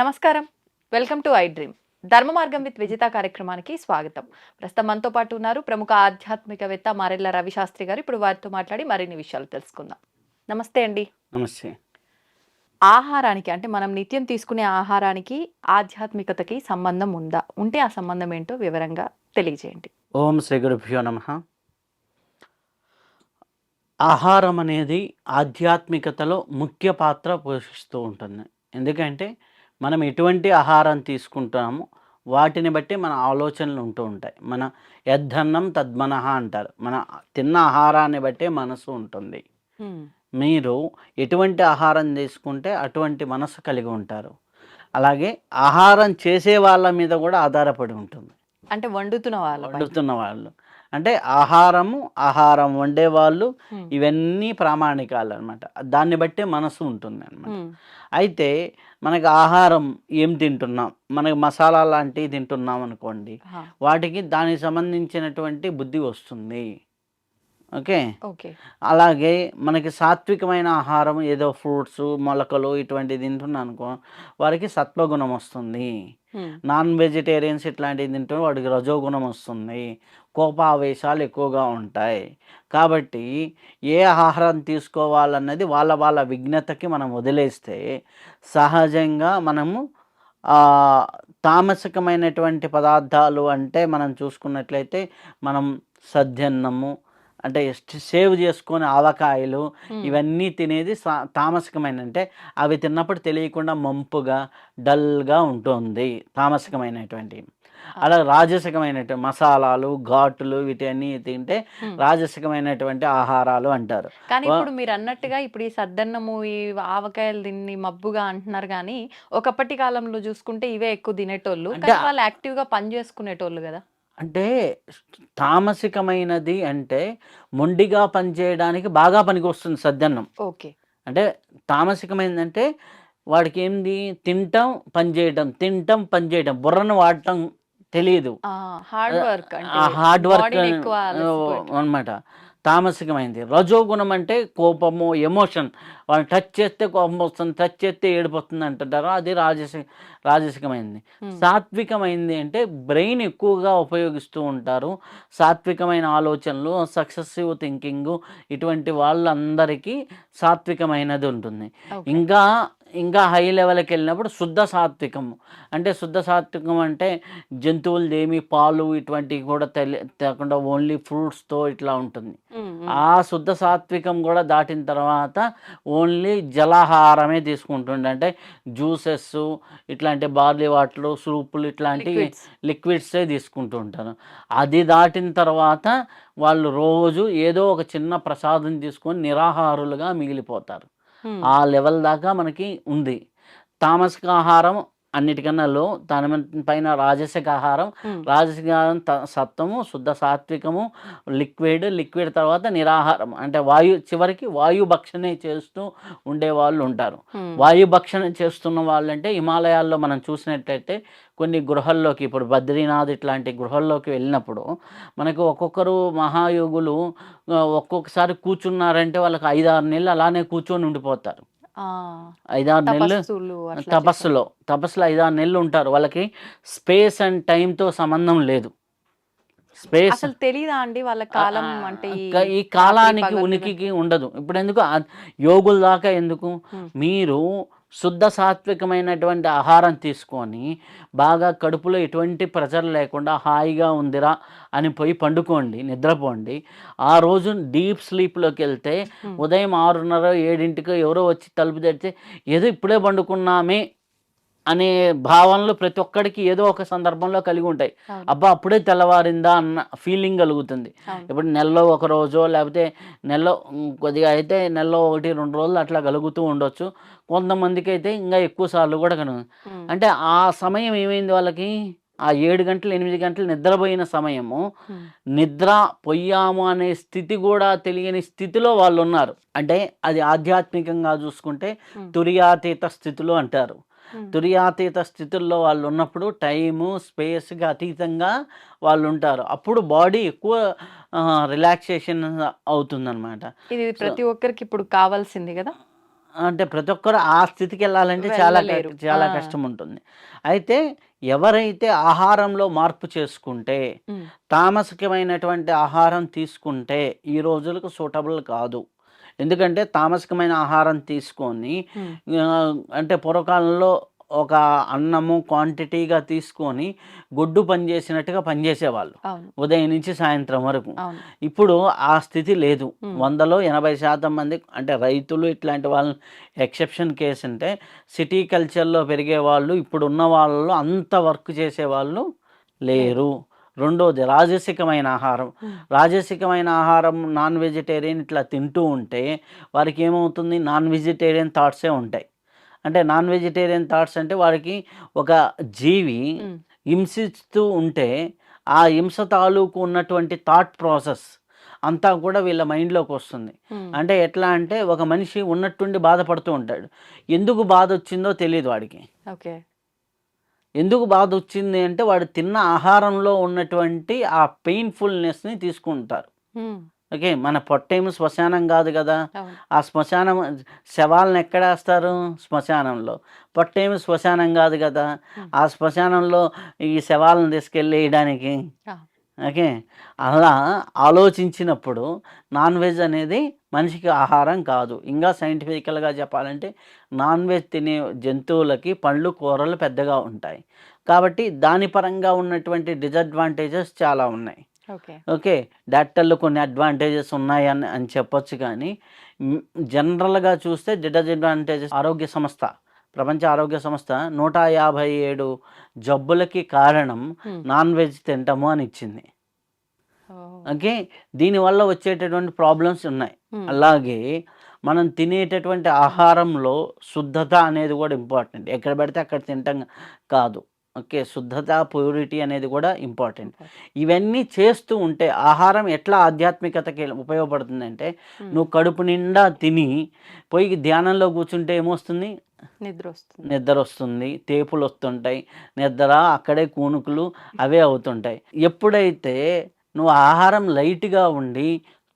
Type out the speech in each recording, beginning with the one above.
నమస్కారం. Welcome to iDream. ధర్మ మార్గం విత్ విజిత కార్యక్రమానికి స్వాగతం. ప్రస్తుతం మనతో పాటు ఉన్నారు ప్రముఖ ఆధ్యాత్మికవేత్త మారెల్ల రవిశాస్త్రి గారు. ఇప్పుడు వారితో మాట్లాడి మరిన్ని విషయాలు తెలుసుకుందాం. నమస్తే అండి. నమస్తే. ఆహారానికి అంటే మనం నిత్యం తీసుకునే ఆహారానికి ఆధ్యాత్మికతకి సంబంధం ఉందా? ఉంటే ఆ సంబంధం ఏంటో వివరంగా తెలియజేయండి. ఓం శ్రీ గురుభ్యో నమ. ఆహారం అనేది ఆధ్యాత్మికతలో ముఖ్య పాత్ర పోషిస్తూ ఉంటుంది. ఎందుకంటే మనం ఎటువంటి ఆహారం తీసుకుంటామో వాటిని బట్టి మన ఆలోచనలు ఉంటూ ఉంటాయి. మన యద్ధన్నం తద్మనః అంటారు. మన తిన్న ఆహారాన్ని బట్టే మనసు ఉంటుంది. మీరు ఎటువంటి ఆహారం తీసుకుంటే అటువంటి మనసు కలిగి ఉంటారు. అలాగే ఆహారం చేసే వాళ్ళ మీద కూడా ఆధారపడి ఉంటుంది. అంటే వండుతున్న వాళ్ళ. వండుతున్న వాళ్ళు. అంటే ఆహారము ఆహారం వండే వాళ్ళు. ఇవన్నీ ప్రామాణికాలు అనమాట దాన్ని బట్టే మనసు ఉంటుంది అనమాట. అయితే మనకి ఆహారం ఏం తింటున్నాం? మనకి మసాలా లాంటివి తింటున్నాం అనుకోండి వాటికి దానికి సంబంధించినటువంటి బుద్ధి వస్తుంది. ఓకే? ఓకే. అలాగే మనకి సాత్వికమైన ఆహారం ఏదో ఫ్రూట్స్ మొలకలు ఇటువంటివి తింటున్నాం అనుకో వారికి సత్వగుణం వస్తుంది. Hmm. నాన్ వెజిటేరియన్స్ ఇట్లాంటివి తింటే వాడికి రజోగుణం వస్తుంది. కోపావేశాలు ఎక్కువగా ఉంటాయి. కాబట్టి ఏ ఆహారం తీసుకోవాలన్నది వాళ్ళ వాళ్ళ విఘ్నతకి మనం వదిలేస్తే సహజంగా మనము తామసికమైనటువంటి పదార్థాలు అంటే మనం చూసుకున్నట్లయితే మనం సద్యన్నము అంటే సేవ్ చేసుకొని ఆవకాయలు. ఇవన్నీ తినేది తామసికమైన అంటే అవి తిన్నప్పుడు తెలియకుండా మంపుగా డల్గా ఉంటుంది తామసికమైనటువంటి. అలా రాజసికమైనటువంటి మసాలాలు ఘాటులు వీటన్నీ తింటే. రాజసికమైనటువంటి ఆహారాలు అంటారు. కానీ ఇప్పుడు మీరు అన్నట్టుగా ఇప్పుడు ఈ సద్దన్నము ఈ ఆవకాయలు తిని మబ్బుగా అంటున్నారు కానీ ఒకప్పటి కాలంలో చూసుకుంటే ఇవే ఎక్కువ తినేటోళ్ళు. వాళ్ళు యాక్టివ్గా పని చేసుకునేటోళ్ళు కదా. అంటే తామసికమైనది అంటే మొండిగా పనిచేయడానికి బాగా పనికి వస్తుంది సద్దన్నం. ఓకే. అంటే తామసికమైందంటే వాడికి ఏంది తింటాం పని చేయడం తింటాం పని చేయడం బుర్రను వాడటం తెలియదు హార్డ్ వర్క్. అనమాట తామసికమైంది. రజోగుణం అంటే కోపము ఎమోషన్. వాళ్ళని టచ్ చేస్తే కోపం వస్తుంది టచ్ చేస్తే ఏడిపోతుంది అంటుంటారు. అది రాజసిక రాజసికమైంది. సాత్వికమైంది అంటే బ్రెయిన్ ఎక్కువగా ఉపయోగిస్తూ ఉంటారు. సాత్వికమైన ఆలోచనలు సక్సెసివ్ థింకింగ్ ఇటువంటి వాళ్ళందరికీ సాత్వికమైనది ఉంటుంది. ఇంకా ఇంకా హై లెవెల్కి వెళ్ళినప్పుడు శుద్ధ సాత్వికము అంటే శుద్ధ సాత్వికం అంటే జంతువులది ఏమి పాలు ఇటువంటివి కూడా తెలి తేకుండా ఓన్లీ ఫ్రూట్స్తో ఇట్లా ఉంటుంది. ఆ శుద్ధ సాత్వికం కూడా దాటిన తర్వాత ఓన్లీ జలాహారమే తీసుకుంటుండే అంటే జ్యూసెస్ ఇట్లాంటి బార్లీ వాటర్లు సూపులు ఇట్లాంటి. లిక్విడ్సే తీసుకుంటూ ఉంటారు అది దాటిన తర్వాత వాళ్ళు రోజు ఏదో ఒక చిన్న ప్రసాదం తీసుకొని నిరాహారులుగా మిగిలిపోతారు ఆ లెవెల్ దాకా మనకి ఉంది. తామసిక ఆహారం అన్నిటికన్నా లో దాని పైన రాజసిక ఆహారం రాజసిక ఆహారం సత్వము శుద్ధ సాత్వికము లిక్విడ్ లిక్విడ్ తర్వాత నిరాహారం. అంటే వాయు చివరికి వాయు భక్షణే చేస్తూ ఉండే వాళ్ళు ఉంటారు. వాయు భక్షణ చేస్తున్న వాళ్ళంటే హిమాలయాల్లో మనం చూసినట్లయితే కొన్ని గృహాల్లోకి ఇప్పుడు బద్రీనాథ్ ఇట్లాంటి గృహాల్లోకి వెళ్ళినప్పుడు మనకు ఒక్కొక్కరు మహాయోగులు ఒక్కొక్కసారి కూర్చున్నారంటే వాళ్ళకి ఐదారు నెలలు అలానే కూర్చొని ఉండిపోతారు. ఐదారు నెలలు తపస్సులు తపస్సులో ఐదారు నెలలు ఉంటారు. వాళ్ళకి స్పేస్ అండ్ టైంతో సంబంధం లేదు. స్పేస్ అసలు తెలీదా అండి వాళ్ళ కాలం అంటే ఈ కాలానికి ఉనికికి ఉండదు. ఇప్పుడు ఎందుకు యోగుల దాకా ఎందుకు. మీరు శుద్ధ సాత్వికమైనటువంటి ఆహారం తీసుకొని బాగా కడుపులో ఎటువంటి ప్రెజర్ లేకుండా హాయిగా ఉందిరా అని పోయి పండుకోండి నిద్రపోండి ఆ రోజు డీప్ స్లీప్లోకి వెళ్తే. ఉదయం ఆరున్నర ఏడింటికి ఎవరో వచ్చి తలుపు తెరిస్తే ఏదో ఇప్పుడే పండుకున్నామే అనే భావనలు ప్రతి ఒక్కడికి ఏదో ఒక సందర్భంలో కలిగి ఉంటాయి. అబ్బా అప్పుడే తెల్లవారిందా అన్న ఫీలింగ్ కలుగుతుంది. ఇప్పుడు నెలలో ఒక రోజో లేకపోతే నెలలో కొద్దిగా అయితే నెలలో ఒకటి రెండు రోజులు అట్లా కలుగుతూ ఉండొచ్చు. కొంతమందికి అయితే ఇంకా ఎక్కువ సార్లు కూడా కలుగు అంటే ఆ సమయం ఏమైంది వాళ్ళకి? ఆ ఏడు గంటలు ఎనిమిది గంటలు నిద్రపోయిన సమయము. నిద్ర పొయ్యాము అనే స్థితి కూడా తెలియని స్థితిలో వాళ్ళు ఉన్నారు అంటే అది ఆధ్యాత్మికంగా చూసుకుంటే తురియాతీత స్థితిలో అంటారు. తురియాతీత స్థితుల్లో వాళ్ళు ఉన్నప్పుడు టైము స్పేస్కి అతీతంగా వాళ్ళు ఉంటారు అప్పుడు బాడీ ఎక్కువ రిలాక్సేషన్ అవుతుందన్నమాట. ఇది ప్రతి ఒక్కరికి ఇప్పుడు కావాల్సింది కదా? అంటే ప్రతి ఒక్కరు ఆ స్థితికి వెళ్ళాలంటే చాలా. చాలా. కష్టం ఉంటుంది అయితే ఎవరైతే ఆహారంలో మార్పు చేసుకుంటే తామసికమైనటువంటి ఆహారం తీసుకుంటే ఈ రోజులకు సూటబుల్ కాదు. ఎందుకంటే తామసికమైన ఆహారం తీసుకొని అంటే పూర్వకాలంలో ఒక అన్నము క్వాంటిటీగా తీసుకొని గొడ్డు పని చేసినట్టుగా పనిచేసేవాళ్ళు ఉదయం నుంచి సాయంత్రం వరకు. ఇప్పుడు ఆ స్థితి లేదు. వందలో ఎనభై శాతం మంది అంటే రైతులు ఇట్లాంటి వాళ్ళని ఎక్సెప్షన్ కేసు అంటే సిటీ కల్చర్లో పెరిగే వాళ్ళు ఇప్పుడు ఉన్న వాళ్ళలో అంత వర్క్ చేసే వాళ్ళు లేరు రెండోది రాజసికమైన ఆహారం. రాజసికమైన ఆహారం నాన్ వెజిటేరియన్ ఇట్లా తింటూ ఉంటే వారికి ఏమవుతుంది? నాన్ వెజిటేరియన్ థాట్సే ఉంటాయి. అంటే నాన్ వెజిటేరియన్ థాట్స్ అంటే వారికి ఒక జీవి హింసిస్తూ ఉంటే ఆ హింస తాలూకు ఉన్నటువంటి థాట్ ప్రాసెస్ అంతా కూడా వీళ్ళ మైండ్లోకి వస్తుంది. అంటే ఎట్లా అంటే ఒక మనిషి ఉన్నట్టుండి బాధపడుతూ ఉంటాడు. ఎందుకు బాధ వచ్చిందో తెలియదు వాడికి. ఓకే. ఎందుకు బాధ వచ్చింది అంటే వాడు తిన్న ఆహారంలో ఉన్నటువంటి ఆ పెయిన్ఫుల్నెస్ని తీసుకుంటారు. ఓకే మన పొట్టేమో శ్మశానం కాదు కదా. ఆ శ్మశానం శవాలను ఎక్కడ వేస్తారు శ్మశానంలో పొట్టేమి శ్మశానం కాదు కదా. ఆ శ్మశానంలో ఈ శవాలను తీసుకెళ్ళి వేయడానికి. ఓకే అలా ఆలోచించినప్పుడు నాన్ వెజ్ అనేది మనిషికి ఆహారం కాదు. ఇంకా సైంటిఫికల్గా చెప్పాలంటే నాన్ వెజ్ తినే జంతువులకి పళ్ళు కూరలు పెద్దగా ఉంటాయి. కాబట్టి దాని పరంగా ఉన్నటువంటి డిసడ్వాంటేజెస్ చాలా ఉన్నాయి. ఓకే. డాక్టర్లు కొన్ని అడ్వాంటేజెస్ ఉన్నాయని అని చెప్పొచ్చు కానీ జనరల్గా చూస్తే డిసడ్వాంటేజెస్ ఆరోగ్య సంస్థ ప్రపంచ ఆరోగ్య సంస్థ నూట యాభై ఏడు జబ్బులకి కారణం నాన్ వెజ్ తింటాము అని ఇచ్చింది. ఓకే దీనివల్ల వచ్చేటటువంటి ప్రాబ్లమ్స్ ఉన్నాయి. అలాగే మనం తినేటటువంటి ఆహారంలో శుద్ధత అనేది కూడా ఇంపార్టెంట్ ఎక్కడ పెడితే అక్కడ తింటాం కాదు. ఓకే? శుద్ధత ప్యూరిటీ అనేది కూడా ఇంపార్టెంట్ ఇవన్నీ చేస్తూ ఉంటే ఆహారం ఎట్లా ఆధ్యాత్మికతకి ఉపయోగపడుతుందంటే నువ్వు కడుపు నిండా తిని పోయి ధ్యానంలో కూర్చుంటే ఏమొస్తుంది? నిద్ర వస్తుంది నిద్ర వస్తుంది తేపులు వస్తుంటాయి నిద్ర అక్కడే కూనుకులు అవే అవుతుంటాయి. ఎప్పుడైతే నువ్వు ఆహారం లైట్గా ఉండి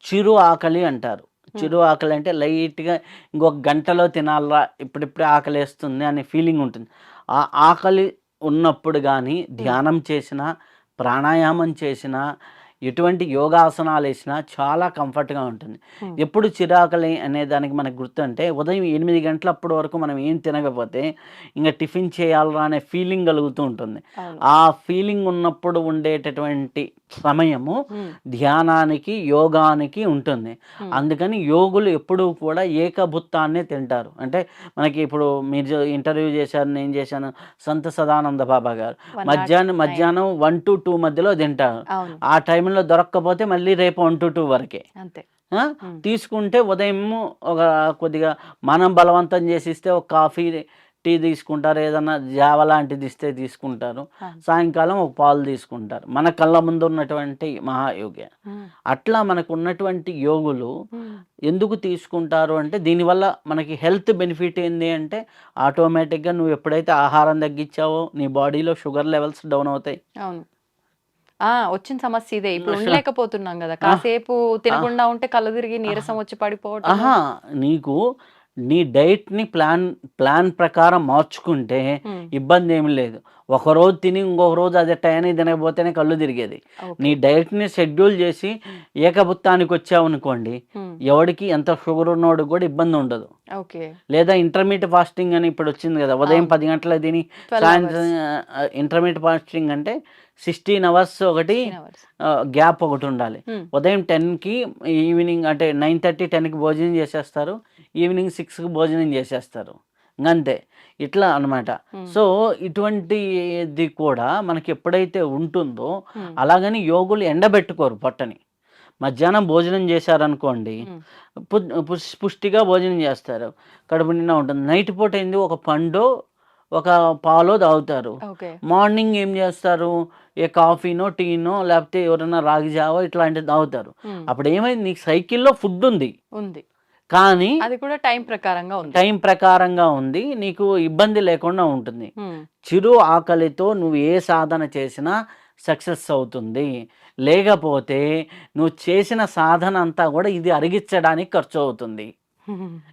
చిరు ఆకలి అంటారు. చిరు ఆకలి అంటే లైట్గా ఇంకొక గంటలో తినాలా ఇప్పుడిప్పుడే ఆకలి వేస్తుంది అనే ఫీలింగ్ ఉంటుంది. ఆ ఆకలి ఉన్నప్పుడు కానీ ధ్యానం చేసినా ప్రాణాయామం చేసినా ఎటువంటి యోగాసనాలు వేసినా చాలా కంఫర్ట్గా ఉంటుంది. ఎప్పుడు చిరాకలి అనే దానికి మనకు గుర్తు అంటే ఉదయం ఎనిమిది గంటలప్పటి వరకు మనం ఏం తినకపోతే ఇంకా టిఫిన్ చేయాలరా అనే ఫీలింగ్ కలుగుతూ ఉంటుంది. ఆ ఫీలింగ్ ఉన్నప్పుడు ఉండేటటువంటి సమయము ధ్యానానికి యోగానికి ఉంటుంది. అందుకని యోగులు ఎప్పుడూ కూడా ఏకభుత్తాన్నే తింటారు. అంటే మనకి ఇప్పుడు మీరు ఇంటర్వ్యూ చేశారు నేను చేశాను సంత సదానంద బాబా గారు. మధ్యాహ్నం. మధ్యాహ్నం వన్ టు టూ మధ్యలో తింటారు. ఆ టైంలో దొరక్కపోతే మళ్ళీ రేపు వన్ టు టూ వరకే. అంతే. తీసుకుంటే ఉదయం ఒక కొద్దిగా మనం బలవంతం చేసి ఇస్తే ఒక కాఫీ టీ తీసుకుంటారు ఏదన్నా జావ లాంటిది ఇస్తే తీసుకుంటారు. సాయంకాలం ఒక పాలు తీసుకుంటారు. మన కళ్ళ ముందు ఉన్నటువంటి మహాయోగి. అట్లా మనకు ఉన్నటువంటి యోగులు ఎందుకు తీసుకుంటారు అంటే దీనివల్ల మనకి హెల్త్ బెనిఫిట్ ఏంది అంటే ఆటోమేటిక్గా నువ్వు ఎప్పుడైతే ఆహారం తగ్గించావో నీ బాడీలో షుగర్ లెవెల్స్ డౌన్ అవుతాయి. వచ్చిన సమస్య ఇదే. ఇప్పుడు ఉండలేకపోతున్నాం కదా. కాసేపు తినకుండా ఉంటే కళ్ళు తిరిగి నీరసం వచ్చి పడిపోవటం. ఆహా. నీకు నీ డైట్ని ప్లాన్ ప్లాన్ ప్రకారం మార్చుకుంటే ఇబ్బంది ఏమి లేదు. ఒక రోజు తిని ఇంకొక రోజు అదే టయానికి తినకపోతేనే కళ్ళు తిరిగేది. నీ డైట్ని షెడ్యూల్ చేసి ఏకభుత్తానికి వచ్చావు అనుకోండి ఎవడికి ఎంత షుగర్ ఉన్నోడికి కూడా ఇబ్బంది ఉండదు. ఓకే. లేదా ఇంటర్మీడియట్ ఫాస్టింగ్ అని ఇప్పుడు వచ్చింది కదా ఉదయం. పది గంటలకు తిని 12 సాయంత్రం ఇంటర్మీడియట్ ఫాస్టింగ్ అంటే సిక్స్టీన్ అవర్స్ ఒకటి 16 hours. గ్యాప్ ఒకటి ఉండాలి. ఉమ్, ఉదయం టెన్కి ఈవినింగ్ అంటే నైన్ థర్టీ టెన్కి భోజనం చేసేస్తారు. ఈవినింగ్ సిక్స్కి భోజనం చేసేస్తారు. ఇంకంతే ఇట్లా అన్నమాట. ఉమ్, సో ఇటువంటిది కూడా మనకి ఎప్పుడైతే ఉంటుందో ఉమ్, అలాగని యోగులు ఎండబెట్టుకోరు పొట్టని. మధ్యాహ్నం భోజనం చేశారనుకోండి పుష్టిగా భోజనం చేస్తారు. కడుపు నిండా ఉంటుంది. నైట్ పూట ఏంది ఒక పండు ఒక పాలో తాగుతారు. మార్నింగ్ ఏం చేస్తారు? ఏ కాఫీనో టీనో లేకపోతే ఎవరైనా రాగి జావో ఇట్లాంటివి తాగుతారు. అప్పుడు ఏమైంది? నీకు సైకిల్లో ఫుడ్ ఉంది. ఉంది. కానీ అది కూడా టైం ప్రకారంగా ఉంది. టైం ప్రకారంగా ఉంది. నీకు ఇబ్బంది లేకుండా ఉంటుంది. చిరు ఆకలితో నువ్వు ఏ సాధన చేసినా సక్సెస్ అవుతుంది. లేకపోతే నువ్వు చేసిన సాధన అంతా కూడా ఇది అరిగించడానికి ఖర్చు అవుతుంది.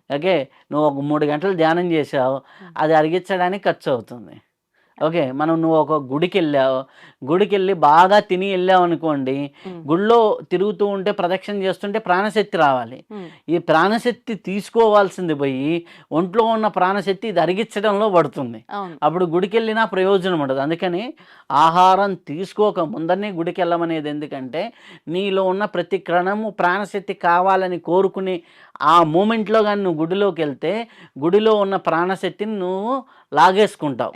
ఓకే నువ్వు ఒక మూడు గంటలు ధ్యానం చేసావు అది అరిగించడానికి ఖర్చు అవుతుంది. ఓకే మనం నువ్వు ఒక గుడికి వెళ్ళావు గుడికి వెళ్ళి బాగా తిని వెళ్ళావు అనుకోండి గుడిలో తిరుగుతూ ఉంటే ప్రదక్షిణ చేస్తుంటే ప్రాణశక్తి రావాలి. ఈ ప్రాణశక్తి తీసుకోవాల్సింది పోయి ఒంట్లో ఉన్న ప్రాణశక్తి ఇది అరిగించడంలో పడుతుంది. అప్పుడు గుడికి వెళ్ళినా ప్రయోజనం ఉండదు. అందుకని ఆహారం తీసుకోక ముందరనే గుడికి వెళ్ళమనేది ఎందుకంటే నీలో ఉన్న ప్రతి క్షణము ప్రాణశక్తి కావాలని కోరుకుని ఆ మూమెంట్లో కానీ నువ్వు గుడిలోకి వెళ్తే గుడిలో ఉన్న ప్రాణశక్తిని నువ్వు లాగేసుకుంటావు.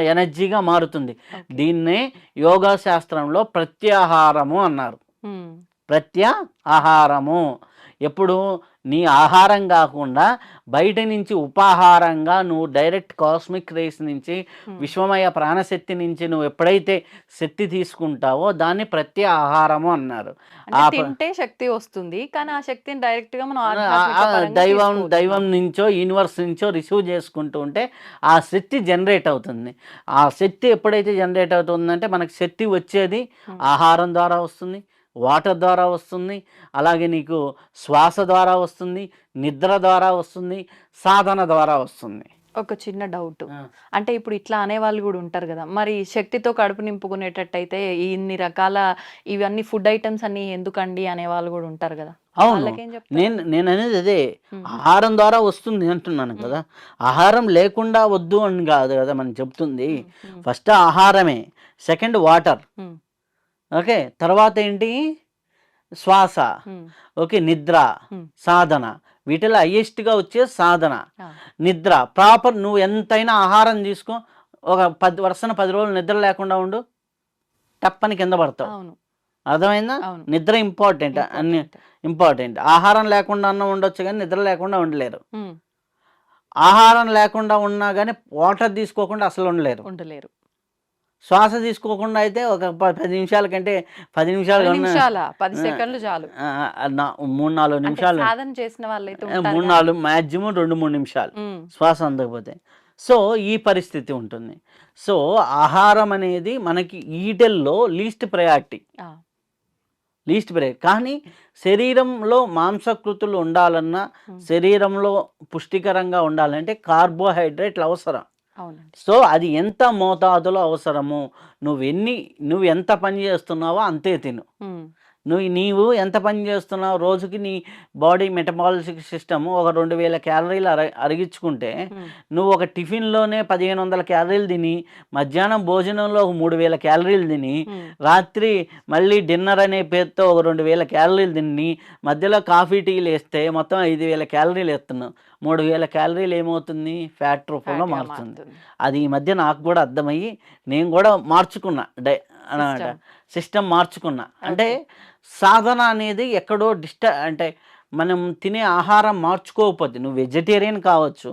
ఎనర్జీగా మారుతుంది. దీన్నే యోగా శాస్త్రంలో ప్రత్యాహారము అన్నారు. ప్రత్యాహారము. ఎప్పుడు నీ ఆహారం కాకుండా బయట నుంచి ఉపాహారంగా నువ్వు డైరెక్ట్ కాస్మిక్ రేస్ నుంచి విశ్వమయ ప్రాణశక్తి నుంచి నువ్వు ఎప్పుడైతే శక్తి తీసుకుంటావో దాన్ని ప్రత్యాహారము అన్నారు అంటే ఆ ప- తింటే శక్తి వస్తుంది కానీ ఆ శక్తిని డైరెక్ట్గా మనం దైవం. దైవం నుంచో యూనివర్స్ నుంచో రిసీవ్ చేసుకుంటూ ఉంటే ఆ శక్తి జనరేట్ అవుతుంది ఆ శక్తి ఎప్పుడైతే జనరేట్ అవుతుందంటే మనకి శక్తి వచ్చేది. ఆహారం ద్వారా వస్తుంది వాటర్ ద్వారా వస్తుంది అలాగే నీకు శ్వాస ద్వారా వస్తుంది నిద్ర ద్వారా వస్తుంది సాధన ద్వారా వస్తుంది. ఒక చిన్న డౌట్. అంటే ఇప్పుడు ఇట్లా అనేవాళ్ళు కూడా ఉంటారు కదా మరి శక్తితో కడుపు నింపుకునేటట్టయితే ఇన్ని రకాల ఇవన్నీ ఫుడ్ ఐటమ్స్ అన్ని ఎందుకండి అనేవాళ్ళు కూడా ఉంటారు కదా. అవును. నేను నేను అనేది అదే ఆహారం ద్వారా వస్తుంది అంటున్నాను కదా ఆహారం లేకుండా వద్దు అని కాదు కదా మనం చెప్తుంది. ఫస్ట్ ఆహారమే సెకండ్ వాటర్. ఓకే తర్వాత ఏంటి? శ్వాస. ఓకే నిద్ర. సాధన. వీటిలో హయ్యెస్ట్గా వచ్చే సాధన. నిద్ర. ప్రాపర్ నువ్వు ఎంతైనా ఆహారం తీసుకో. ఒక పది వర్షన పది రోజులు నిద్ర లేకుండా ఉండు. టప్పని కింద పడతావు. అర్థమైందా? నిద్ర ఇంపార్టెంట్. అన్ని. ఇంపార్టెంట్. ఆహారం లేకుండా అన్నం ఉండొచ్చు కానీ నిద్ర లేకుండా ఉండలేరు. ఆహారం లేకుండా ఉన్నా కానీ వాటర్ తీసుకోకుండా అసలు ఉండలేరు. ఉండలేరు. శ్వాస తీసుకోకుండా అయితే ఒక పది నిమిషాల కంటే పది నిమిషాలు పది నిమిషాల సెకండ్లు చాలు. మూడు నాలుగు నిమిషాలు. సాధన చేసిన వాళ్ళైతే మూడు. నాలుగు మ్యాక్సిమం రెండు మూడు నిమిషాలు శ్వాస అందకపోతే. సో ఈ పరిస్థితి ఉంటుంది. సో ఆహారం అనేది మనకి ఈటెల్లో లీస్ట్ ప్రయారిటీ. లీస్ట్ ప్రయారిటీ కానీ శరీరంలో మాంసకృతులు ఉండాలన్నా శరీరంలో పుష్టికరంగా ఉండాలంటే కార్బోహైడ్రేట్లు అవసరం. సో అది ఎంత మోతాదులో అవసరము నువ్వు ఎన్ని నువ్వు ఎంత పని చేస్తున్నావో అంతే తిను. నువ్వు నీవు ఎంత పని చేస్తున్నావు రోజుకి నీ బాడీ మెటబాలిక్ సిస్టమ్ ఒక రెండు వేల క్యాలరీలు అర అరిగించుకుంటే నువ్వు ఒక టిఫిన్లోనే పదిహేను వందల క్యాలరీలు తిని మధ్యాహ్నం భోజనంలో ఒక మూడు వేల క్యాలరీలు తిని రాత్రి మళ్ళీ డిన్నర్ అనే పేరుతో ఒక రెండు వేల క్యాలరీలు తిని మధ్యలో కాఫీ టీలు వేస్తే మొత్తం ఐదు వేల క్యాలరీలు వేస్తున్నావు. మూడు వేల క్యాలరీలు ఏమవుతుంది? ఫ్యాట్ రూపంలో మారుతుంది. అది ఈ మధ్య నాకు కూడా అర్థమయ్యి నేను కూడా మార్చుకున్నా. డై అనమాట. సిస్టమ్ మార్చుకున్నా. అంటే సాధన అనేది ఎక్కడో డిస్ట అంటే మనం తినే ఆహారం మార్చుకోకపోతే నువ్వు వెజిటేరియన్ కావచ్చు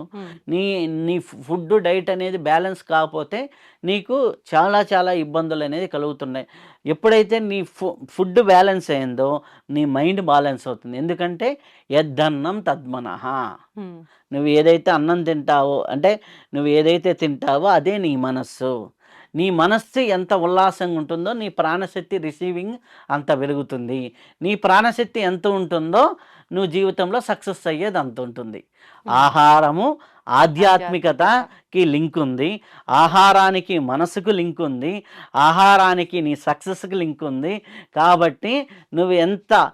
నీ నీ ఫుడ్ డైట్ అనేది బ్యాలెన్స్ కాకపోతే నీకు చాలా చాలా ఇబ్బందులు అనేది కలుగుతున్నాయి. ఎప్పుడైతే నీ ఫు ఫుడ్ బ్యాలెన్స్ అయిందో నీ మైండ్ బ్యాలెన్స్ అవుతుంది. ఎందుకంటే యద్దన్నం తద్మనః. ఉమ్, నువ్వు ఏదైతే అన్నం తింటావో అంటే నువ్వు ఏదైతే తింటావో అదే నీ మనస్సు. నీ మనస్సు ఎంత ఉల్లాసంగా ఉంటుందో నీ ప్రాణశక్తి రిసీవింగ్ అంత పెరుగుతుంది. నీ ప్రాణశక్తి ఎంత ఉంటుందో నువ్వు జీవితంలో సక్సెస్ అయ్యేది అంత ఉంటుంది. ఆహారము ఆధ్యాత్మికతకి లింక్ ఉంది. ఆహారానికి మనసుకు లింక్ ఉంది. ఆహారానికి నీ సక్సెస్కి లింక్ ఉంది. కాబట్టి నువ్వు ఎంత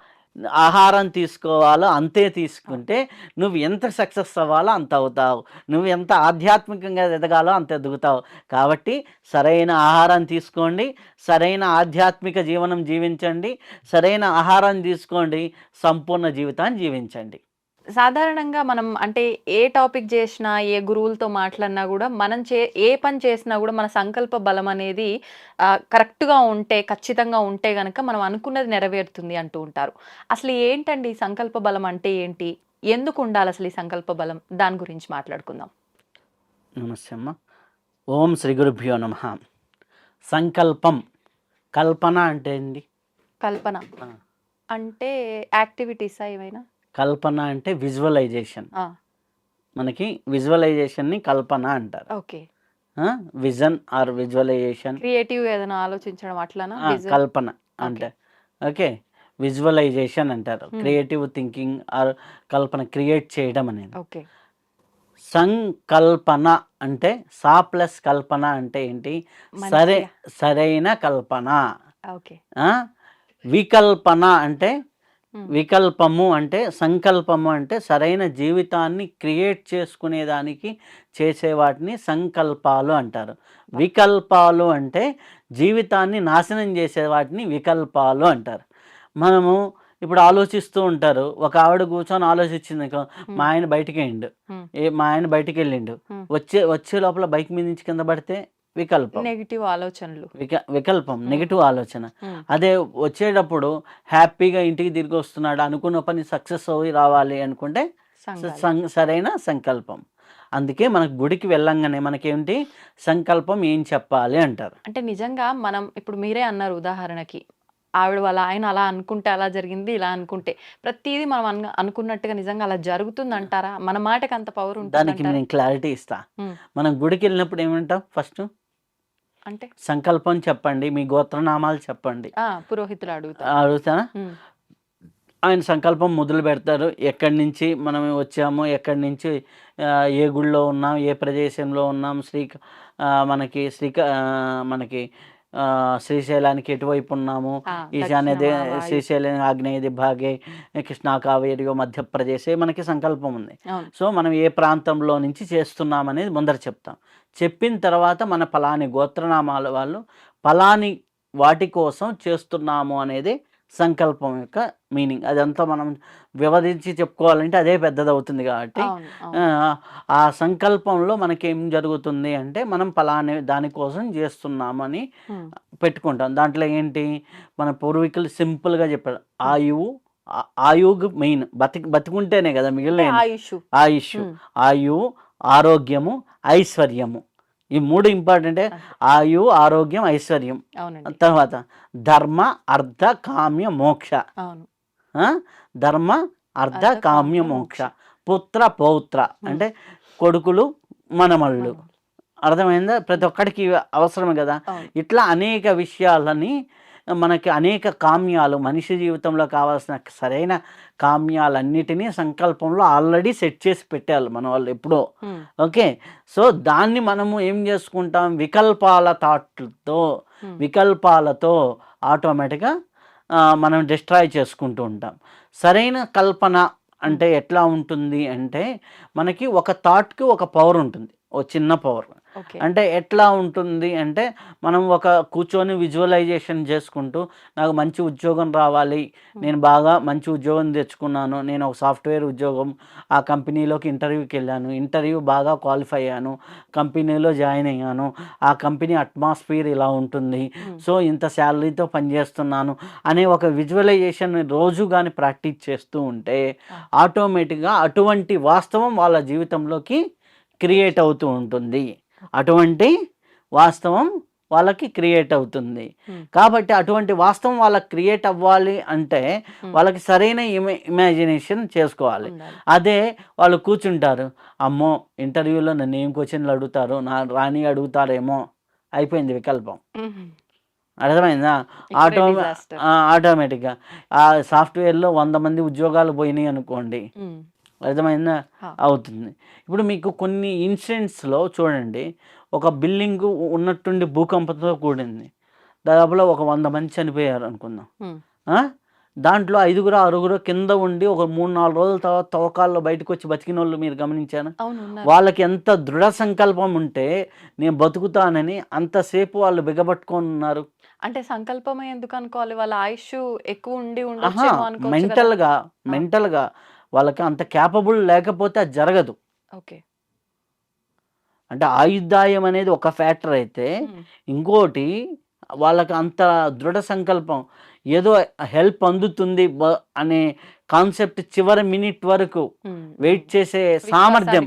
ఆహారం తీసుకోవాలో అంతే తీసుకుంటే నువ్వు ఎంత సక్సెస్ అవ్వాలో అంత అవుతావు. నువ్వు ఎంత ఆధ్యాత్మికంగా ఎదగాలో అంత ఎదుగుతావు. కాబట్టి సరైన ఆహారం తీసుకోండి సరైన ఆధ్యాత్మిక జీవనం జీవించండి సరైన ఆహారం తీసుకోండి సంపూర్ణ జీవితాన్ని జీవించండి. సాధారణంగా మనం అంటే ఏ టాపిక్ చేసినా ఏ గురువులతో మాట్లాడినా కూడా మనం చే ఏ పని చేసినా కూడా మన సంకల్ప బలం అనేది ఆ, correct గా ఉంటే ఖచ్చితంగా ఉంటే గనక మనం అనుకున్నది నెరవేరుతుంది అంటూ ఉంటారు. అసలు ఏంటండి ఈ సంకల్ప బలం అంటే ఏంటి? ఎందుకు ఉండాలి అసలు ఈ సంకల్ప బలం? దాని గురించి మాట్లాడుకుందాం. నమస్తే అమ్మ. ఓం శ్రీ గురుభ్యో నమ. సంకల్పం కల్పన అంటే ఏంటి కల్పన. అంటే యాక్టివిటీసా ఏమైనా కల్పన అంటే విజువలైజేషన్. మనకి విజువలైజేషన్ని కల్పన అంటారు. Okay. Vision or visualization. Creative ఏదైనా ఆలోచించడం అట్లానా? కల్పన అంటే. ఓకే? విజువలైజేషన్ అంటారు. క్రియేటివ్ థింకింగ్ ఆర్ కల్పన క్రియేట్ చేయడం అనేది. ఓకే. సంకల్పన అంటే సా ప్లస్ కల్పన అంటే ఏంటి? సరే సరైన కల్పన. ఓకే? వికల్పన అంటే. వికల్పము అంటే సంకల్పము అంటే సరైన జీవితాన్ని క్రియేట్ చేసుకునేదానికి చేసే వాటిని సంకల్పాలు అంటారు. వికల్పాలు అంటే జీవితాన్ని నాశనం చేసే వాటిని వికల్పాలు అంటారు. మనము ఇప్పుడు ఆలోచిస్తూ ఉంటారు ఒక ఆవిడ కూర్చొని ఆలోచించింది మా ఆయన బయటికి వెళ్ళిండు. ఏ మా ఆయన బయటికి వెళ్ళిండు. వచ్చే వచ్చే లోపల బైక్ మీద నుంచి కింద పడితే వికల్పం. నెగిటివ్ ఆలోచనలు. విక వికల్పం Hmm. నెగిటివ్ ఆలోచన. ఉమ్, అదే వచ్చేటప్పుడు హ్యాపీగా ఇంటికి తిరిగి వస్తున్నాడు అనుకున్న పని సక్సెస్ అవి రావాలి అనుకుంటే సరైన సంకల్పం. అందుకే మనకు గుడికి వెళ్ళంగానే మనకేంటి? సంకల్పం ఏం చెప్పాలి అంటారు. అంటే నిజంగా మనం ఇప్పుడు మీరే అన్నారు ఉదాహరణకి. ఆవిడ వాళ్ళ ఆయన అలా అనుకుంటే అలా జరిగింది ఇలా అనుకుంటే. ప్రతిదీ మనం అను- అనుకున్నట్టుగా నిజంగా అలా జరుగుతుంది అంటారా మన మాటకి అంత పవర్ దానికి ఉంటుంది నేను క్లారిటీ ఇస్తా. ఉమ్. మనం గుడికి వెళ్ళినప్పుడు ఏమంటాం? ఫస్ట్ అంటే? సంకల్పం చెప్పండి మీ గోత్రనామాలు చెప్పండి. పురోహితులు అడుగుతారు. అడుగుతానా ఆయన సంకల్పం మొదలు పెడతారు. ఎక్కడి నుంచి మనం వచ్చాము ఎక్కడి నుంచి ఏ గుళ్ళో ఉన్నాం ఏ ప్రదేశంలో ఉన్నాం శ్రీ మనకి శ్రీక మనకి శ్రీశైలానికి ఎటువైపు ఉన్నాము? ఈశాన్య శ్రీశైలం ఆగ్నేయ దిభాగే కృష్ణా కావేరియో మధ్యప్రదేశే మనకి సంకల్పం ఉంది. సో మనం ఏ ప్రాంతంలో నుంచి చేస్తున్నాం అనేది ముందర చెప్తాం. చెప్పిన తర్వాత మన పలాని గోత్రనామాల వాళ్ళు పలాని వాటి కోసం చేస్తున్నాము అనేది సంకల్పం యొక్క మీనింగ్. అదంతా మనం వివరించి చెప్పుకోవాలంటే అదే పెద్దది అవుతుంది కాబట్టి ఆ, సంకల్పంలో మనకేం జరుగుతుంది అంటే మనం పలాని దానికోసం చేస్తున్నామని పెట్టుకుంటాం. దాంట్లో ఏంటి? మన పూర్వీకులు సింపుల్గా చెప్పారు. ఆయువు ఆ- ఆయువు మెయిన్. బతికి బతికుంటేనే కదా మిగిలిన ఆయుష్. ఆయుష్. ఆయువు ఆరోగ్యము ఐశ్వర్యము. ఈ మూడు ఇంపార్టెంటే ఆయు ఆరోగ్యం ఐశ్వర్యం. తర్వాత ధర్మ అర్ధ కామ్య మోక్ష? ధర్మ అర్ధ కామ్య మోక్ష. పుత్ర పౌత్ర అంటే కొడుకులు మనమళ్ళు. అర్థమైందా? ప్రతి ఒక్కడికి అవసరమే కదా. ఇట్లా అనేక విషయాలని మనకి అనేక కామ్యాలు మనిషి జీవితంలో కావాల్సిన సరైన కామ్యాలన్నిటినీ సంకల్పంలో ఆల్రెడీ సెట్ చేసి పెట్టారు మన వాళ్ళు ఎప్పుడో. ఓకే? సో దాన్ని మనము ఏం చేసుకుంటాం? వికల్పాల థాట్లతో ఉమ్, వికల్పాలతో ఆటోమేటిక్గా మనం డిస్ట్రాయ్ చేసుకుంటూ ఉంటాం. సరైన కల్పన అంటే ఎట్లా ఉంటుంది అంటే మనకి ఒక థాట్కి ఒక పవర్ ఉంటుంది. ఓ చిన్న పవర్. అంటే ఎట్లా ఉంటుంది అంటే మనం ఒక కూర్చొని విజువలైజేషన్ చేసుకుంటూ నాకు మంచి ఉద్యోగం రావాలి నేను బాగా మంచి ఉద్యోగం తెచ్చుకున్నాను నేను ఒక సాఫ్ట్వేర్ ఉద్యోగం ఆ కంపెనీలోకి ఇంటర్వ్యూకి వెళ్ళాను ఇంటర్వ్యూ బాగా క్వాలిఫై అయ్యాను కంపెనీలో జాయిన్ అయ్యాను ఆ కంపెనీ అట్మాస్ఫియర్ ఇలా ఉంటుంది సో ఇంత శాలరీతో పనిచేస్తున్నాను అనే ఒక విజువలైజేషన్ రోజు కానీ ప్రాక్టీస్ చేస్తూ ఉంటే ఆటోమేటిక్గా అటువంటి వాస్తవం వాళ్ళ జీవితంలోకి క్రియేట్ అవుతూ ఉంటుంది. అటువంటి వాస్తవం వాళ్ళకి క్రియేట్ అవుతుంది. ఉమ్, కాబట్టి అటువంటి వాస్తవం వాళ్ళకి క్రియేట్ అవ్వాలి అంటే ఉమ్, వాళ్ళకి సరైన ఇమే ఇమాజినేషన్ చేసుకోవాలి. అదే వాళ్ళు కూర్చుంటారు. అమ్మో ఇంటర్వ్యూలో నన్ను ఏం క్వశ్చన్లు అడుగుతారు? నా రాని అడుగుతారేమో అయిపోయింది వికల్పం. అర్థమైందా? ఆటో. ఆటోమేటిక్గా ఆ సాఫ్ట్వేర్లో వంద మంది ఉద్యోగాలు పోయినాయి అనుకోండి. ఉమ్, అర్థమైందా. అవుతుంది. ఇప్పుడు మీకు కొన్ని ఇన్సిడెంట్స్లో చూడండి ఒక బిల్డింగ్ ఉన్నట్టుండి భూకంపంతో కూడింది. దాదాపులో ఒక వంద మంది చనిపోయారు అనుకుందాం? దాంట్లో ఐదుగురు ఆరుగురు కింద ఉండి ఒక మూడు నాలుగు రోజుల తర్వాత తవ్వకాల్లో బయటకు వచ్చి బతికిన వాళ్ళు మీరు గమనించాను. వాళ్ళకి ఎంత దృఢ సంకల్పం ఉంటే నేను బతుకుతానని అంతసేపు వాళ్ళు బిగబట్టుకొని ఉన్నారు అంటే సంకల్పమే ఎందుకు అనుకోవాలి? వాళ్ళ ఆయుష్ ఎక్కువ ఉండి. మెంటల్గా మెంటల్గా వాళ్ళకి అంత క్యాపబుల్ లేకపోతే అది జరగదు ఓకే అంటే ఆయుర్దాయం అనేది ఒక ఫ్యాక్టర్ అయితే ఇంకోటి వాళ్ళకి అంత దృఢ సంకల్పం ఏదో హెల్ప్ అందుతుంది అనే కాన్సెప్ట్ చివరి మినిట్ వరకు వెయిట్. చేసే సామర్థ్యం.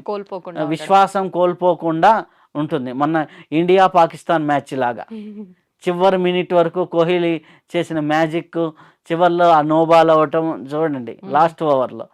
విశ్వాసం కోల్పోకుండా ఉంటుంది మొన్న ఇండియా పాకిస్తాన్ మ్యాచ్ లాగా చివరి మినిట్ వరకు కోహ్లీ చేసిన మ్యాజిక్ చివర్లో ఆ నోబాల్ అవ్వటం చూడండి. లాస్ట్ ఓవర్లో.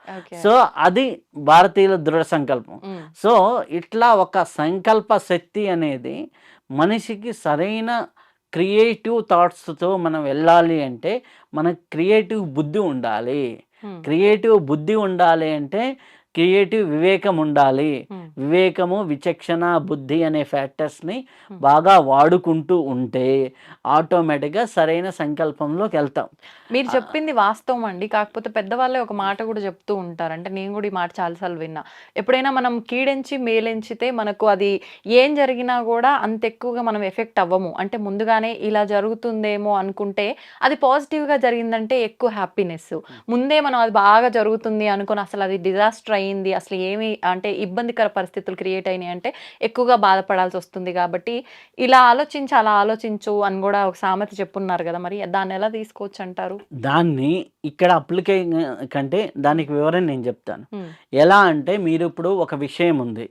సో అది భారతీయుల దృఢ సంకల్పం. సో ఇట్లా ఒక సంకల్ప శక్తి అనేది మనిషికి సరైన క్రియేటివ్ థాట్స్తో మనం వెళ్ళాలి అంటే మనకు క్రియేటివ్ బుద్ధి ఉండాలి. క్రియేటివ్ బుద్ధి ఉండాలి అంటే క్రియేటివ్ వివేకం ఉండాలి. వివేకము విచక్షణ బుద్ధి అనే ఫ్యాక్టర్స్ని. బాగా వాడుకుంటూ ఉంటే ఆటోమేటిక్గా సరైన సంకల్పంలోకి వెళ్తాం. మీరు చెప్పింది వాస్తవం అండి. కాకపోతే పెద్దవాళ్ళే ఒక మాట కూడా చెప్తూ ఉంటారు. అంటే నేను కూడా ఈ మాట చాలాసార్లు విన్నా. ఎప్పుడైనా మనం కీడెంచి మేలెంచితే మనకు అది ఏం జరిగినా కూడా అంత ఎక్కువగా మనం ఎఫెక్ట్ అవ్వము. అంటే ముందుగానే ఇలా జరుగుతుందేమో అనుకుంటే అది positive గా జరిగిందంటే ఎక్కువ హ్యాపీనెస్. ముందే మనం అది బాగా జరుగుతుంది అనుకుని అసలు అది డిజాస్టర్ అయ్యింది అసలు ఏమి అంటే ఇబ్బందికర పరిస్థితులు క్రియేట్ అయినాయి అంటే ఎక్కువగా బాధపడాల్సి వస్తుంది కాబట్టి ఇలా ఆలోచించి అలా ఆలోచించు అని కూడా ఒక సామెత చెప్పున్నారు కదా మరి. దాన్ని ఎలా తీసుకోవచ్చు అంటారు? దాన్ని ఇక్కడ అప్లికే కంటే దానికి వివరణ నేను చెప్తాను. ఎలా అంటే మీరు ఇప్పుడు ఒక విషయం ఉంది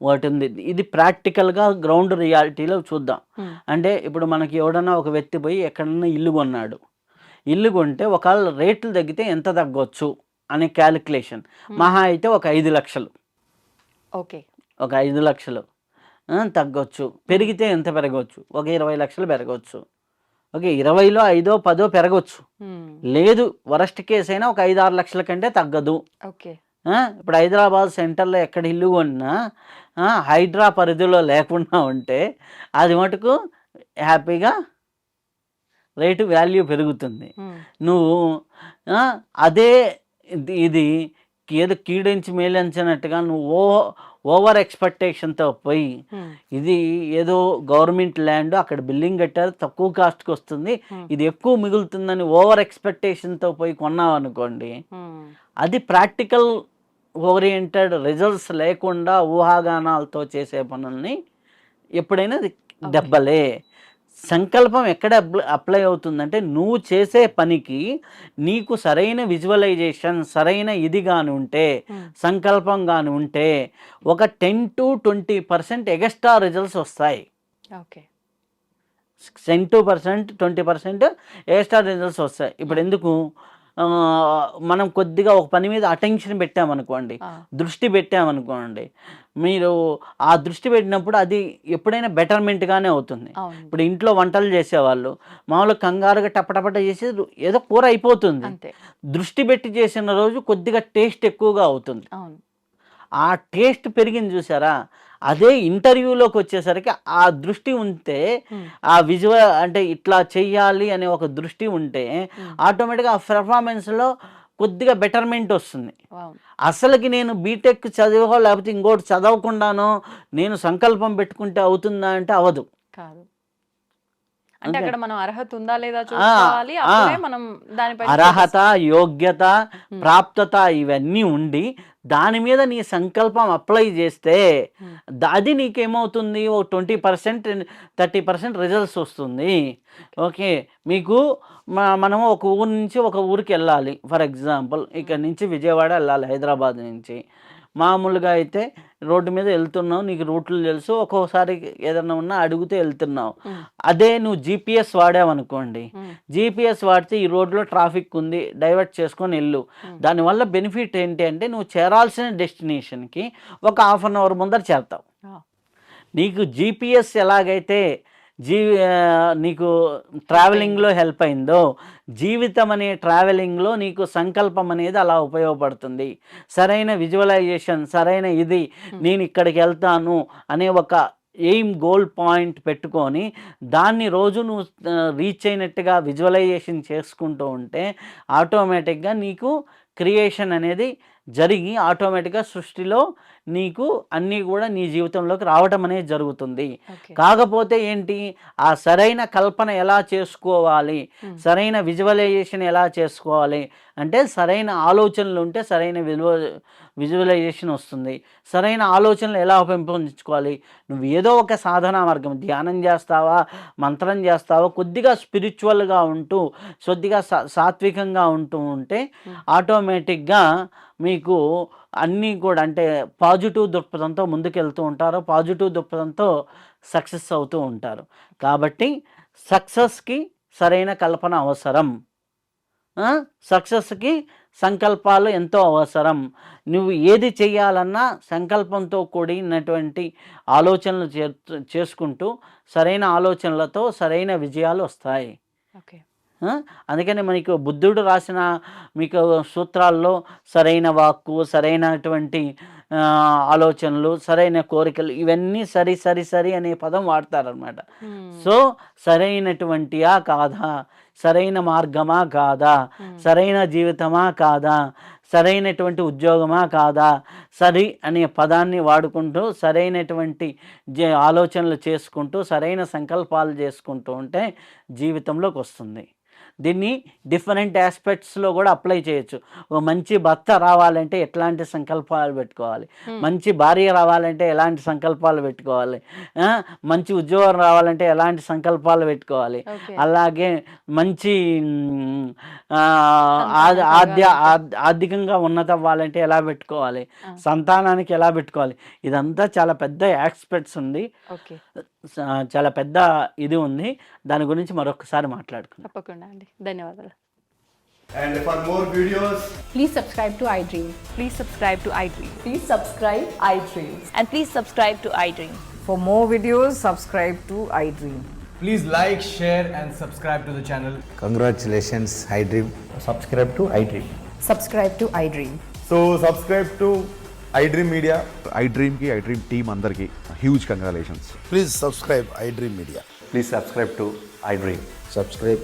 ఒకటి ఉంది. ఇది ప్రాక్టికల్గా గ్రౌండ్ రియాలిటీలో చూద్దాం. అంటే ఇప్పుడు మనకి ఎవడన్నా ఒక వ్యక్తి పోయి ఎక్కడన్నా ఇల్లు కొన్నాడు. ఇల్లు కొంటే ఒకవేళ రేట్లు తగ్గితే ఎంత తగ్గొచ్చు? అనే క్యాలిక్యులేషన్. మహా అయితే ఒక ఐదు లక్షలు. ఓకే. ఒక ఐదు లక్షలు. తగ్గొచ్చు. పెరిగితే ఎంత పెరగవచ్చు ఒక ఇరవై లక్షలు పెరగవచ్చు ఓకే ఇరవైలో ఐదో పదో పెరగవచ్చు లేదు వరస్ట్ కేసు అయినా ఒక ఐదు ఆరు లక్షల కంటే తగ్గదు. ఓకే. ఇప్పుడు హైదరాబాద్ సెంటర్లో ఎక్కడ ఇల్లు కొన్నా ఆ, హైడ్రా పరిధిలో లేకుండా ఉంటే అది మటుకు హ్యాపీగా రేటు వాల్యూ పెరుగుతుంది. నువ్వు అదే ఇది ఇది ఏదో కీడించి మేలించినట్టుగా నువ్వు ఓ ఓవర్ ఎక్స్పెక్టేషన్తో పోయి ఇది ఏదో గవర్నమెంట్ ల్యాండ్ అక్కడ బిల్డింగ్ కట్టారు తక్కువ కాస్ట్కి వస్తుంది. ఇది ఎక్కువ మిగులుతుందని ఓవర్ ఎక్స్పెక్టేషన్తో పోయి కొన్నావు అనుకోండి అది ప్రాక్టికల్ ఓరియంటెడ్ రిజల్ట్స్ లేకుండా ఊహాగానాలతో చేసే పనుల్ని ఎప్పుడైనా అది దెబ్బలే. సంకల్పం ఎక్కడ అప్ల- అప్లై అవుతుందంటే నువ్వు చేసే పనికి నీకు సరైన విజువలైజేషన్ సరైన ఇది కాని ఉంటే సంకల్పం కాని ఉంటే ఒక ten to twenty percent extra results వస్తాయి. Okay. Ten to percent twenty percent extra results వస్తాయి. ఇప్పుడు ఎందుకు? మనం కొద్దిగా ఒక పని మీద అటెన్షన్ పెట్టామనుకోండి దృష్టి పెట్టామనుకోండి మీరు ఆ దృష్టి పెట్టినప్పుడు అది ఎప్పుడైనా బెటర్మెంట్గానే అవుతుంది. ఇప్పుడు ఇంట్లో వంటలు చేసేవాళ్ళు మామూలుగా కంగారుగా టపటపట చేసి ఏదో కూర అయిపోతుంది. దృష్టి పెట్టి చేసిన రోజు కొద్దిగా టేస్ట్ ఎక్కువగా అవుతుంది. ఆ టేస్ట్ పెరిగింది చూసారా? అదే ఇంటర్వ్యూలోకి వచ్చేసరికి ఆ దృష్టి ఉంటే ఆ విజువల్ అంటే ఇట్లా చెయ్యాలి అనే ఒక దృష్టి ఉంటే ఆటోమేటిక్గా ఆ పెర్ఫార్మెన్స్లో కొద్దిగా బెటర్మెంట్ వస్తుంది. అసలుకి నేను బీటెక్ చదివో లేకపోతే ఇంకోటి చదవకుండానో నేను సంకల్పం పెట్టుకుంటే అవుతుందా అంటే అవదు. కాదు. అంటే. అక్కడ మనం అర్హత ఉందా లేదా చూసుకోవాలి. మనం దానిపై అర్హత యోగ్యత. ప్రాప్తత ఇవన్నీ ఉండి దాని మీద నీ సంకల్పం అప్లై చేస్తే అది నీకేమవుతుంది? ఓ twenty percent thirty percent results వస్తుంది. ఓకే. మీకు మ- మనము ఒక ఊరు నుంచి ఒక ఊరికి వెళ్ళాలి. ఫర్ ఎగ్జాంపుల్ ఇక్కడ నుంచి విజయవాడ వెళ్ళాలి హైదరాబాద్ నుంచి. మామూలుగా అయితే రోడ్డు మీద వెళ్తున్నావు నీకు రూట్లు తెలుసు ఒక్కోసారి ఏదన్నా ఉన్నా అడుగుతూ వెళ్తున్నావు. అదే నువ్వు జీపీఎస్ వాడావనుకోండి జీపీఎస్ వాడితే ఈ రోడ్లో ట్రాఫిక్ ఉంది డైవర్ట్ చేసుకొని వెళ్ళు. దానివల్ల బెనిఫిట్ ఏంటి అంటే నువ్వు చేరాల్సిన డెస్టినేషన్కి ఒక హాఫ్ అన్ అవర్ ముందర చేరుతావు. నీకు జీపీఎస్ ఎలాగైతే జీ ఆ, నీకు ట్రావెలింగ్లో హెల్ప్ అయిందో జీవితం అనే ట్రావెలింగ్లో నీకు సంకల్పం అనేది అలా ఉపయోగపడుతుంది. సరైన విజువలైజేషన్ సరైన ఇది నేను ఇక్కడికి వెళ్తాను అనే ఒక ఎయిమ్ గోల్ పాయింట్ పెట్టుకొని దాన్ని రోజు నువ్వు రీచ్ అయినట్టుగా విజువలైజేషన్ చేసుకుంటూ ఉంటే ఆటోమేటిక్గా నీకు క్రియేషన్ అనేది జరిగి ఆటోమేటిక్గా సృష్టిలో నీకు అన్నీ కూడా నీ జీవితంలోకి రావటం అనేది జరుగుతుంది. కాకపోతే ఏంటి? ఆ సరైన కల్పన ఎలా చేసుకోవాలి? సరైన విజువలైజేషన్ ఎలా చేసుకోవాలి? అంటే సరైన ఆలోచనలు ఉంటే సరైన విజువ విజువలైజేషన్ వస్తుంది. సరైన ఆలోచనలు ఎలా పెంపొందించుకోవాలి? నువ్వు ఏదో ఒక సాధనా మార్గం ధ్యానం చేస్తావా? మంత్రం చేస్తావా? కొద్దిగా స్పిరిచువల్గా ఉంటూ కొద్దిగా సా- సాత్వికంగా ఉంటూ ఉంటే. ఆటోమేటిక్గా మీకు అన్నీ కూడా అంటే పాజిటివ్ దృక్పథంతో ముందుకెళ్తూ ఉంటారు పాజిటివ్ దృక్పథంతో సక్సెస్ అవుతూ ఉంటారు. కాబట్టి సక్సెస్కి సరైన కల్పన అవసరం. సక్సెస్కి సంకల్పాలు ఎంతో అవసరం. నువ్వు ఏది చేయాలన్నా సంకల్పంతో కూడినటువంటి ఆలోచనలు చే- చేసుకుంటూ సరైన ఆలోచనలతో సరైన విజయాలు వస్తాయి. ఓకే. అందుకని మనకు బుద్ధుడు రాసిన మీకు సూత్రాల్లో సరైన వాక్కు సరైనటువంటి ఆలోచనలు సరైన కోరికలు ఇవన్నీ సరి సరి సరి అనే పదం వాడతారనమాట సో సరైనటువంటియా కాదా? సరైన మార్గమా కాదా? సరైన జీవితమా కాదా? సరైనటువంటి ఉద్యోగమా కాదా? సరి అనే పదాన్ని వాడుకుంటూ సరైనటువంటి జే ఆలోచనలు చేసుకుంటూ సరైన సంకల్పాలు చేసుకుంటూ ఉంటే జీవితంలోకి వస్తుంది. దీన్ని డిఫరెంట్ ఆస్పెక్ట్స్లో కూడా అప్లై చేయొచ్చు. ఓ మంచి భర్త రావాలంటే ఎట్లాంటి సంకల్పాలు పెట్టుకోవాలి? మంచి భార్య రావాలంటే ఎలాంటి సంకల్పాలు పెట్టుకోవాలి? మంచి ఉద్యోగం రావాలంటే ఎలాంటి సంకల్పాలు పెట్టుకోవాలి? అలాగే మంచి ఆద్య ఆద్- ఆర్థికంగా ఉన్నత అవ్వాలంటే ఎలా పెట్టుకోవాలి. సంతానానికి ఎలా పెట్టుకోవాలి? ఇదంతా చాలా పెద్ద యాక్స్పెక్ట్స్ ఉంది. చాలా పెద్ద ఇది ఉంది. దాని గురించి మరొకసారి మాట్లాడుకుందాం. తప్పకుండా అండి ధన్యవాదాలు And for more videos, Please subscribe to iDream. Please subscribe to iDream Please subscribe iDream. And please subscribe to iDream For more videos, subscribe to iDream. Please like, share, and subscribe to the channel. Congratulations, iDream. subscribe to iDream. Subscribe to iDream. so subscribe to iDream Media. I డ్రీమ్కి I dream team అందరికీ huge congratulations Please subscribe iDream Media. Please subscribe to iDream. Subscribe